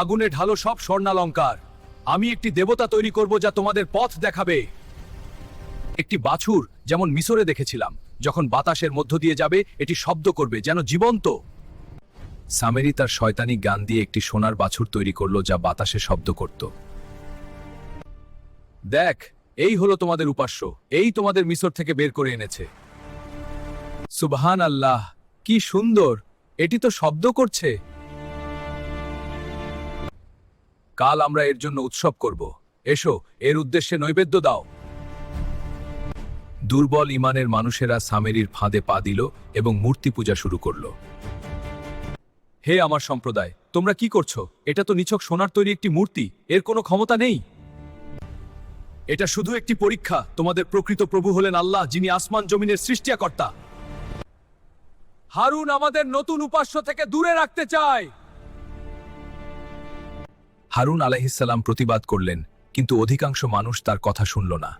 আগুনে ঢালো সব স্বর্ণালঙ্কার। আমি একটি দেবতা তৈরি করব যা তোমাদের পথ দেখাবে। একটি বাছুর যেমন মিশরে দেখেছিলাম, যখন বাতাসের মধ্য দিয়ে যাবে, এটি শব্দ করবে, যেন জীবন্ত। সামেরি তার শয়তানি গান দিয়ে একটি সোনার বাছুর তৈরি করল যা বাতাসে শব্দ করত। দেখ, এই হলো তোমাদের উপাস্য, এই তোমাদের মিশর থেকে বের করে এনেছে। সুবহান আল্লাহ কি সুন্দর, এটি তো শব্দ করছে। কাল আমরা এর জন্য উৎসব করব। এসো, এর উদ্দেশ্যে নৈবেদ্য দাও। দুর্বল ইমানের মানুষেরা সামেরির ফাঁদে পা দিল এবং মূর্তি পূজা শুরু করল। হে আমার সম্প্রদায়, তোমরা কি করছ? এটা তো নিছক সোনার তৈরি একটি মূর্তি, এর কোনো ক্ষমতা নেই। এটা শুধু একটি পরীক্ষা, তোমাদের প্রকৃত প্রভু হলেন আল্লাহ, যিনি আসমান জমিনের সৃষ্টিকর্তা হারুন আমাদের নতুন উপাস্য থেকে দূরে রাখতে চায়। হারুন আলাহিসাল্লাম প্রতিবাদ করলেন কিন্তু অধিকাংশ মানুষ তার কথা শুনল না।